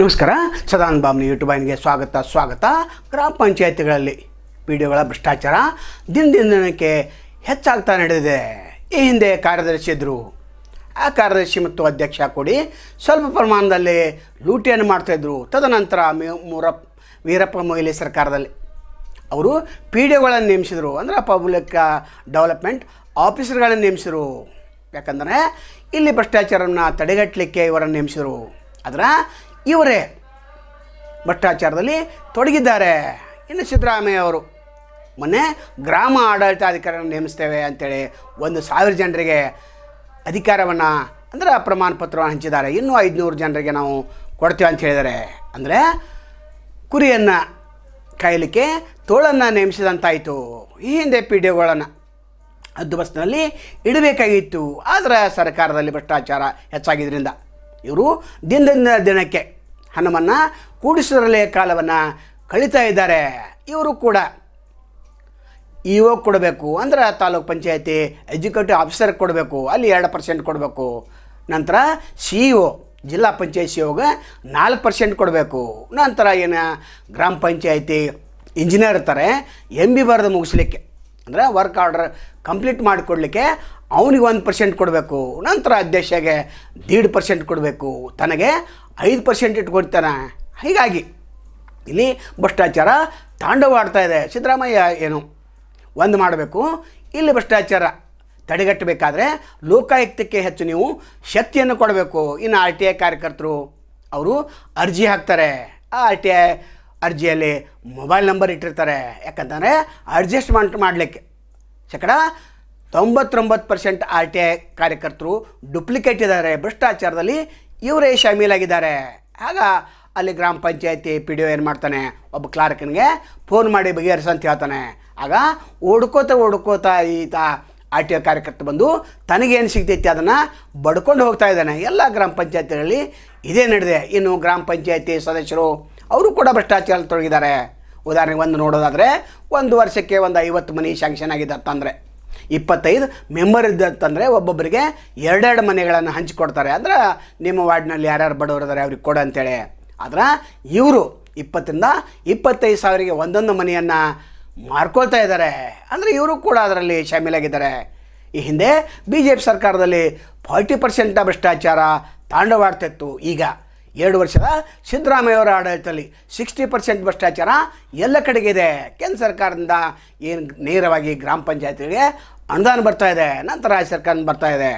ನಮಸ್ಕಾರ. ಸದಾನ್ ಬಾಮ್ನಿ ಯೂಟ್ಯೂಬ್ ಆಯ್ನಿಗೆ ಸ್ವಾಗತ ಸ್ವಾಗತ. ಗ್ರಾಮ ಪಂಚಾಯತಿಗಳಲ್ಲಿ ವಿಡಿಯೋಗಳ ಭ್ರಷ್ಟಾಚಾರ ದಿನ ದಿನಕ್ಕೆ ಹೆಚ್ಚಾಗ್ತಾ ನಡೆದಿದೆ. ಈ ಹಿಂದೆ ಕಾರ್ಯದರ್ಶಿ ಇದ್ದರು ಆ ಕಾರ್ಯದರ್ಶಿ ಮತ್ತು ಅಧ್ಯಕ್ಷ ಕೂಡಿ ಸ್ವಲ್ಪ ಪ್ರಮಾಣದಲ್ಲಿ ಲೂಟಿಯನ್ನು ಮಾಡ್ತಾಯಿದ್ರು ತದನಂತರ ಮೂರಪ್ಪ, ವೀರಪ್ಪ ಮೊಯ್ಲಿ ಸರ್ಕಾರದಲ್ಲಿ ಅವರು ಪಿ ಡಿ ಒಗಳನ್ನು ನೇಮಿಸಿದರು. ಅಂದರೆ ಪಬ್ಲಿಕ್ ಡೆವಲಪ್ಮೆಂಟ್ ಆಫೀಸರ್ಗಳನ್ನು ನೇಮಿಸಿದರು. ಯಾಕಂದರೆ ಇಲ್ಲಿ ಭ್ರಷ್ಟಾಚಾರವನ್ನು ತಡೆಗಟ್ಟಲಿಕ್ಕೆ ಇವರನ್ನು ನೇಮಿಸಿದರು. ಆದರೆ ಇವರೇ ಭ್ರಷ್ಟಾಚಾರದಲ್ಲಿ ತೊಡಗಿದ್ದಾರೆ. ಇನ್ನು ಸಿದ್ದರಾಮಯ್ಯ ಅವರು, ಮೊನ್ನೆ ಗ್ರಾಮ ಆಡಳಿತಾಧಿಕಾರಿಯನ್ನು ನೇಮಿಸ್ತೇವೆ ಅಂತೇಳಿ ಒಂದು ಸಾವಿರ ಜನರಿಗೆ ಅಧಿಕಾರವನ್ನು ಅಂದರೆ ಪ್ರಮಾಣ ಪತ್ರವನ್ನು ಹಂಚಿದ್ದಾರೆ. ಇನ್ನೂ ಐದುನೂರು ಜನರಿಗೆ ನಾವು ಕೊಡ್ತೇವೆ ಅಂತ ಹೇಳಿದ್ದಾರೆ. ಅಂದರೆ ಕುರಿಯನ್ನು ಕಾಯಲಿಕ್ಕೆ ತೋಳನ್ನು ನೇಮಿಸಿದಂತಾಯಿತು. ಈ ಹಿಂದೆ ಪಿ ಡಿ ಒಗಳನ್ನು ಹದ್ದುಬಸ್ತಿನಲ್ಲಿ ಇಡಬೇಕಾಗಿತ್ತು. ಆದರೆ ಸರ್ಕಾರದಲ್ಲಿ ಭ್ರಷ್ಟಾಚಾರ ಹೆಚ್ಚಾಗಿದ್ದರಿಂದ ಇವರು ದಿನದಿಂದ ದಿನಕ್ಕೆ ಹಣವನ್ನು ಕೂಡಿಸಿರಲೇ ಕಾಲವನ್ನು ಕಳೀತಾ ಇದ್ದಾರೆ. ಇವರು ಕೂಡ ಇ ಒ ಕೊಡಬೇಕು ಅಂದ್ರೆ ತಾಲೂಕ್ ಪಂಚಾಯತಿ ಎಜುಕೇಟಿವ್ ಆಫೀಸರ್ ಕೊಡಬೇಕು, ಅಲ್ಲಿ ಎರಡು ಪರ್ಸೆಂಟ್ ಕೊಡಬೇಕು. ನಂತರ ಸಿ ಇ ಒ ಜಿಲ್ಲಾ ಪಂಚಾಯತ್ ಸಿ ಒಗೆ ನಾಲ್ಕು ಪರ್ಸೆಂಟ್ ಕೊಡಬೇಕು. ನಂತರ ಏನು ಗ್ರಾಮ ಪಂಚಾಯತಿ ಇಂಜಿನಿಯರ್ ಇರ್ತಾರೆ ಎಂ ಬಿ ಬರೆದು ಮುಗಿಸ್ಲಿಕ್ಕೆ. ಅಂದರೆ ವರ್ಕ್ ಆರ್ಡರ್ ಕಂಪ್ಲೀಟ್ ಮಾಡಿಕೊಡ್ಲಿಕ್ಕೆ ಅವನಿಗೆ ಒಂದು ಪರ್ಸೆಂಟ್ ಕೊಡಬೇಕು, ನಂತರ ಅಧ್ಯಕ್ಷಗೆ ದೀಡ್ ಪರ್ಸೆಂಟ್ ಕೊಡಬೇಕು, ತನಗೆ ಐದು ಪರ್ಸೆಂಟ್ ಇಟ್ಕೊಡ್ತಾನೆ ಹೀಗಾಗಿ ಇಲ್ಲಿ ಭ್ರಷ್ಟಾಚಾರ ತಾಂಡವಾಡ್ತಾ ಇದೆ. ಸಿದ್ದರಾಮಯ್ಯ ಏನು ಒಂದು ಮಾಡಬೇಕು, ಇಲ್ಲಿ ಭ್ರಷ್ಟಾಚಾರ ತಡೆಗಟ್ಟಬೇಕಾದ್ರೆ ಲೋಕಾಯುಕ್ತಕ್ಕೆ ಹೆಚ್ಚು ನೀವು ಶಕ್ತಿಯನ್ನು ಕೊಡಬೇಕು. ಇನ್ನು ಆರ್ ಟಿ ಐ ಕಾರ್ಯಕರ್ತರು, ಅವರು ಅರ್ಜಿ ಹಾಕ್ತಾರೆ. ಆ ಆರ್ ಟಿ ಐ ಅರ್ಜಿಯಲ್ಲಿ ಮೊಬೈಲ್ ನಂಬರ್ ಇಟ್ಟಿರ್ತಾರೆ. ಯಾಕಂತಂದರೆ ಅಡ್ಜಸ್ಟ್ಮೆಂಟ್ ಮಾಡಲಿಕ್ಕೆ. ಶೇಕಡ ತೊಂಬತ್ತೊಂಬತ್ತು ಪರ್ಸೆಂಟ್ ಆರ್ ಟಿ ಐ ಕಾರ್ಯಕರ್ತರು ಡುಪ್ಲಿಕೇಟ್ ಇದ್ದಾರೆ. ಭ್ರಷ್ಟಾಚಾರದಲ್ಲಿ ಇವರೇ ಶಾಮೀಲಾಗಿದ್ದಾರೆ. ಆಗ ಅಲ್ಲಿ ಗ್ರಾಮ ಪಂಚಾಯತಿ ಪಿ ಡಿ ಒ ಏನು ಮಾಡ್ತಾನೆ? ಒಬ್ಬ ಕ್ಲಾರ್ಕನಿಗೆ ಫೋನ್ ಮಾಡಿ ಬಗೆಹರಿಸ ಅಂತ ಹೇಳ್ತಾನೆ. ಆಗ ಓಡ್ಕೋತ ಓಡ್ಕೋತ ಈತ ಆರ್ ಟಿ ಒ ಕಾರ್ಯಕರ್ತ ಬಂದು ತನಗೇನು ಸಿಗ್ತೈತಿ ಅದನ್ನು ಬಡ್ಕೊಂಡು ಹೋಗ್ತಾ ಇದ್ದಾನೆ. ಎಲ್ಲ ಗ್ರಾಮ ಪಂಚಾಯತಿಗಳಲ್ಲಿ ಇದೇ ನಡೆದಿದೆ. ಇನ್ನು ಗ್ರಾಮ ಪಂಚಾಯತಿ ಸದಸ್ಯರು ಅವರು ಕೂಡ ಭ್ರಷ್ಟಾಚಾರ ತೊಡಗಿದ್ದಾರೆ. ಉದಾಹರಣೆಗೆ ಒಂದು ನೋಡೋದಾದರೆ ಒಂದು ವರ್ಷಕ್ಕೆ ಒಂದು ಐವತ್ತು ಮನಿ ಶಾಂಕ್ಷನ್ ಆಗಿದೆ ಅಂತಂದರೆ ಇಪ್ಪತ್ತೈದು ಮೆಂಬರ್ ಇದ್ದಂತಂದರೆ ಒಬ್ಬೊಬ್ಬರಿಗೆ ಎರಡೆರಡು ಮನೆಗಳನ್ನು ಹಂಚಿಕೊಡ್ತಾರೆ. ಅಂದ್ರೆ ನಿಮ್ಮ ವಾರ್ಡ್ನಲ್ಲಿ ಯಾರ್ಯಾರು ಬಡವರು ಇದ್ದಾರೆ ಅವ್ರಿಗೆ ಕೊಡು ಅಂತೇಳಿ. ಆದ್ರೆ ಇವರು ಇಪ್ಪತ್ತರಿಂದ ಇಪ್ಪತ್ತೈದು ಸಾವಿರಿಗೆ ಒಂದೊಂದು ಮನೆಯನ್ನು ಮಾರ್ಕೊಳ್ತಾ ಇದ್ದಾರೆ. ಅಂದರೆ ಇವರು ಕೂಡ ಅದರಲ್ಲಿ ಶಾಮೀಲಾಗಿದ್ದಾರೆ. ಈ ಹಿಂದೆ ಬಿ ಜೆ ಪಿ ಸರ್ಕಾರದಲ್ಲಿ ಫಾರ್ಟಿ ಪರ್ಸೆಂಟ್ ಭ್ರಷ್ಟಾಚಾರ ತಾಂಡವಾಡ್ತಿತ್ತು ಈಗ. ಎರಡು ವರ್ಷದ ಸಿದ್ದರಾಮಯ್ಯವರ ಆಡಳಿತದಲ್ಲಿ ಸಿಕ್ಸ್ಟಿ ಪರ್ಸೆಂಟ್ ಭ್ರಷ್ಟಾಚಾರ ಎಲ್ಲ ಕಡೆಗೆ ಇದೆ ಕೇಂದ್ರ ಸರ್ಕಾರದಿಂದ ಏನು ನೇರವಾಗಿ ಗ್ರಾಮ ಪಂಚಾಯಿತಿಗಳಿಗೆ ಅನುದಾನ ಬರ್ತಾ ಇದೆ, ನಂತರ ರಾಜ್ಯ ಸರ್ಕಾರ ಬರ್ತಾ ಇದೆ.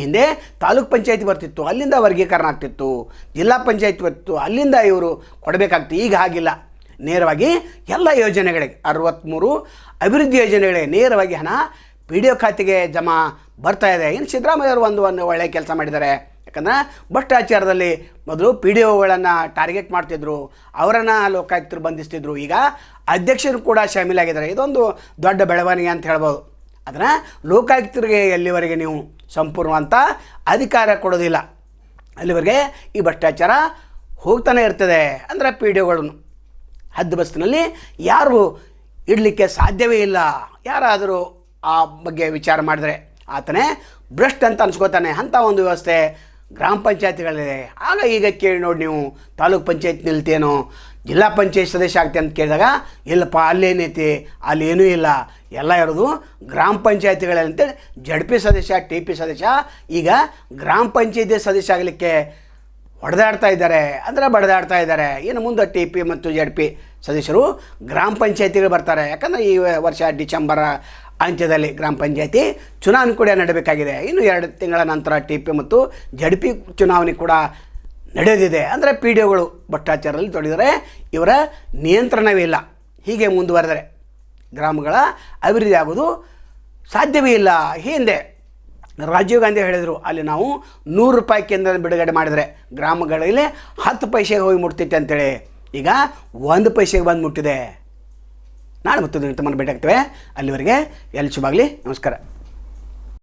ಹಿಂದೆ ತಾಲೂಕ್ ಪಂಚಾಯತಿ ಬರ್ತಿತ್ತು, ಅಲ್ಲಿಂದ ವರ್ಗೀಕರಣ ಆಗ್ತಿತ್ತು. ಜಿಲ್ಲಾ ಪಂಚಾಯತಿ ಬರ್ತಿತ್ತು, ಅಲ್ಲಿಂದ ಇವರು ಕೊಡಬೇಕಾಗ್ತಿ ಈಗ ಹಾಗಿಲ್ಲ. ನೇರವಾಗಿ ಎಲ್ಲ ಯೋಜನೆಗಳಿಗೆ ಅರವತ್ತ್ಮೂರು ಅಭಿವೃದ್ಧಿ ಯೋಜನೆಗಳಿಗೆ ನೇರವಾಗಿ ಹಣ, ಪಿ ಡಿ ಒ ಖಾತೆಗೆ ಜಮಾ ಬರ್ತಾ ಇದೆ. ಇನ್ನು ಸಿದ್ದರಾಮಯ್ಯವರು ಒಂದು ಒಂದು ಒಳ್ಳೆಯ ಕೆಲಸ ಮಾಡಿದ್ದಾರೆ. ಯಾಕಂದ್ರೆ ಭ್ರಷ್ಟಾಚಾರದಲ್ಲಿ ಮೊದಲು ಪಿ ಡಿ ಒಗಳನ್ನು ಟಾರ್ಗೆಟ್ ಮಾಡ್ತಿದ್ರು, ಅವರನ್ನು ಲೋಕಾಯುಕ್ತರು ಬಂಧಿಸ್ತಿದ್ರು. ಈಗ ಅಧ್ಯಕ್ಷರು ಕೂಡ ಶಾಮೀಲಾಗಿದ್ದಾರೆ. ಇದೊಂದು ದೊಡ್ಡ ಬೆಳವಣಿಗೆ ಅಂತ ಹೇಳ್ಬೋದು. ಅದನ್ನು ಲೋಕಾಯುಕ್ತರಿಗೆ ಎಲ್ಲಿವರೆಗೆ ನೀವು ಸಂಪೂರ್ಣ ಅಂತ ಅಧಿಕಾರ ಕೊಡೋದಿಲ್ಲ. ಅಲ್ಲಿವರೆಗೆ ಈ ಭ್ರಷ್ಟಾಚಾರ ಹೋಗ್ತಾನೆ ಇರ್ತದೆ ಅಂದರೆ ಪಿ ಡಿ ಒಗಳನ್ನು ಹದ್ದು ಬಸ್ತಿನಲ್ಲಿ ಯಾರು ಇಡಲಿಕ್ಕೆ ಸಾಧ್ಯವೇ ಇಲ್ಲ. ಯಾರಾದರೂ ಆ ಬಗ್ಗೆ ವಿಚಾರ ಮಾಡಿದರೆ ಆತನೇ ಭ್ರಷ್ಟ್ ಅಂತ ಅನ್ಸ್ಕೋತಾನೆ. ಅಂಥ ಒಂದು ವ್ಯವಸ್ಥೆ ಗ್ರಾಮ ಪಂಚಾಯತ್ಗಳಿದೆ ಆಗ ಈಗ ಕೇಳಿ ನೋಡಿ ನೀವು ತಾಲೂಕ್ ಪಂಚಾಯತ್ ನಿಲ್ತೇನೋ ಜಿಲ್ಲಾ ಪಂಚಾಯತ್ ಸದಸ್ಯ ಆಗ್ತೆ ಅಂತ ಕೇಳಿದಾಗ, ಇಲ್ಲಪ್ಪ ಅಲ್ಲೇನೈತಿ ಅಲ್ಲಿ ಏನೂ ಇಲ್ಲ. ಎಲ್ಲ ಇರೋದು ಗ್ರಾಮ ಪಂಚಾಯತ್ಗಳಲ್ಲಿ ಅಂತೇಳಿ ಜಡ್ ಪಿ ಸದಸ್ಯ, ಟಿ ಪಿ ಸದಸ್ಯ ಈಗ ಗ್ರಾಮ ಪಂಚಾಯತಿ ಸದಸ್ಯ ಆಗಲಿಕ್ಕೆ ಹೊಡೆದಾಡ್ತಾ ಇದ್ದಾರೆ. ಅಂದರೆ ಬಡದಾಡ್ತಾ ಇದ್ದಾರೆ. ಇನ್ನು ಮುಂದೆ ಟಿ ಪಿ ಮತ್ತು ಜಡ್ ಪಿ ಸದಸ್ಯರು ಗ್ರಾಮ ಪಂಚಾಯತಿಗಳು ಬರ್ತಾರೆ. ಯಾಕಂದರೆ ಈ ವರ್ಷ ಡಿಸೆಂಬರ್ ಅಂತ್ಯದಲ್ಲಿ ಗ್ರಾಮ ಪಂಚಾಯತಿ ಚುನಾವಣೆ ಕೂಡ ನಡೆಯಬೇಕಾಗಿದೆ ಇನ್ನು ಎರಡು ತಿಂಗಳ ನಂತರ ಟಿ ಪಿ ಮತ್ತು ಜಡ್ ಪಿ ಚುನಾವಣೆ ಕೂಡ ನಡೆದಿದೆ. ಅಂದರೆ ಪಿ ಡಿ ಒಗಳು ಭ್ರಷ್ಟಾಚಾರದಲ್ಲಿ ತೊಡಗಿದರೆ ಇವರ ನಿಯಂತ್ರಣವೇ ಇಲ್ಲ. ಹೀಗೆ ಮುಂದುವರೆದರೆ ಗ್ರಾಮಗಳ ಅಭಿವೃದ್ಧಿ ಆಗೋದು ಸಾಧ್ಯವೇ ಇಲ್ಲ. ಹಿಂದೆ ರಾಜೀವ್ ಗಾಂಧಿ ಹೇಳಿದರು, ಅಲ್ಲಿ ನಾವು ನೂರು ರೂಪಾಯಿ ಕೇಂದ್ರ ಬಿಡುಗಡೆ ಮಾಡಿದರೆ ಗ್ರಾಮಗಳಲ್ಲಿ ಹತ್ತು ಪೈಸೆಗೆ ಹೋಗಿ ಮುಟ್ತಿತ್ತು ಅಂತೇಳಿ. ಈಗ ಒಂದು ಪೈಸೆಗೆ ಬಂದು ಮುಟ್ಟಿದೆ. ನಾಳೆ ಮತ್ತೊಂದು ತಮ್ಮನ್ನು ಭೇಟಿ ಆಗ್ತೇವೆ. ಅಲ್ಲಿವರೆಗೆ ಎಲ್ಲಿ ಶುಭಾಗಲಿ ನಮಸ್ಕಾರ.